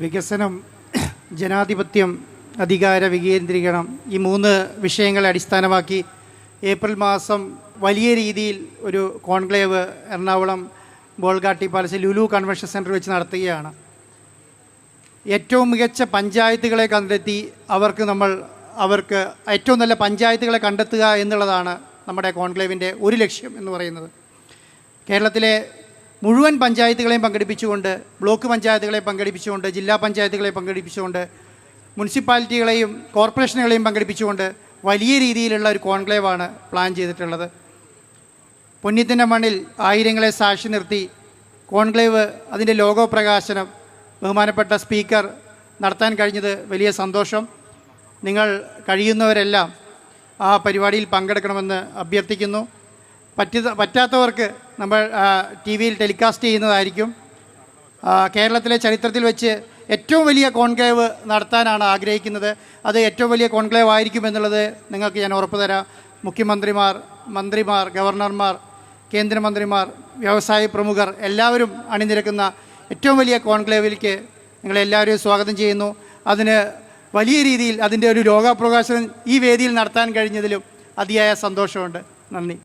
വികസനം ജനാധിപത്യം അധികാര വികേന്ദ്രീകരണം ഈ മൂന്ന് വിഷയങ്ങളെ അടിസ്ഥാനമാക്കി ഏപ്രിൽ മാസം വലിയ രീതിയിൽ ഒരു conclave Ernakulam Bolgatty palace Lulu convention centre വെച്ച് നടത്തുകയാണ്. ഏറ്റവും മികച്ച പഞ്ചായത്തുകളെ കണ്ടെത്തി അവർക്ക് നമ്മൾ അവർക്ക് ഏറ്റവും നല്ല പഞ്ചായത്തുകളെ കണ്ടെത്തുക എന്നുള്ളതാണ് നമ്മുടെ കോൺക്ലേവിന്റെ ഒരു ലക്ഷ്യം എന്ന് പറയുന്നത്. കേരളത്തിലെ മുഴുവൻ പഞ്ചായത്തുകളെയും പങ്കെടുപ്പിച്ചുകൊണ്ട് ബ്ലോക്ക് പഞ്ചായത്തുകളെ പങ്കെടുപ്പിച്ചുകൊണ്ട് ജില്ലാ പഞ്ചായത്തുകളെ പങ്കെടുപ്പിച്ചുകൊണ്ട് മുനിസിപ്പാലിറ്റികളെയും കോർപ്പറേഷനുകളെയും പങ്കെടുപ്പിച്ചുകൊണ്ട് വലിയ രീതിയിലുള്ള ഒരു കോൺക്ലേവാണ് പ്ലാൻ ചെയ്തിട്ടുള്ളത്. പുണ്യത്തിന്റെ മണ്ണിൽ ആയിരങ്ങളെ സാക്ഷി നിർത്തി കോൺക്ലേവ് അതിന്റെ ലോഗോ പ്രകാശനം ബഹുമാനപ്പെട്ട സ്പീക്കർ നടത്താൻ കഴിഞ്ഞത് വലിയ സന്തോഷം. നിങ്ങൾ കഴിയുന്നവരെല്ലാം ആ പരിപാടിയിൽ പങ്കെടുക്കണമെന്ന് അഭ്യർത്ഥിക്കുന്നു. പറ്റി പറ്റാത്തവർക്ക് നമ്മൾ ടി വിയിൽ ടെലികാസ്റ്റ് ചെയ്യുന്നതായിരിക്കും. കേരളത്തിലെ ചരിത്രത്തിൽ വെച്ച് ഏറ്റവും വലിയ കോൺക്ലേവ് നടത്താനാണ് ആഗ്രഹിക്കുന്നത്. അത് ഏറ്റവും വലിയ കോൺക്ലേവ് ആയിരിക്കും എന്നുള്ളത് നിങ്ങൾക്ക് ഞാൻ ഉറപ്പ് തരാം. മുഖ്യമന്ത്രിമാർ മന്ത്രിമാർ ഗവർണർമാർ കേന്ദ്രമന്ത്രിമാർ വ്യവസായ പ്രമുഖർ എല്ലാവരും അണിനിരക്കുന്ന ഏറ്റവും വലിയ കോൺക്ലേവിലേക്ക് നിങ്ങളെല്ലാവരെയും സ്വാഗതം ചെയ്യുന്നു. അതിന് വലിയ രീതിയിൽ അതിന്റെ ഒരു രോഗപ്രകാശനം ഈ വേദിയിൽ നടത്താൻ കഴിഞ്ഞതിലും അതിയായ സന്തോഷമുണ്ട്. നന്ദി.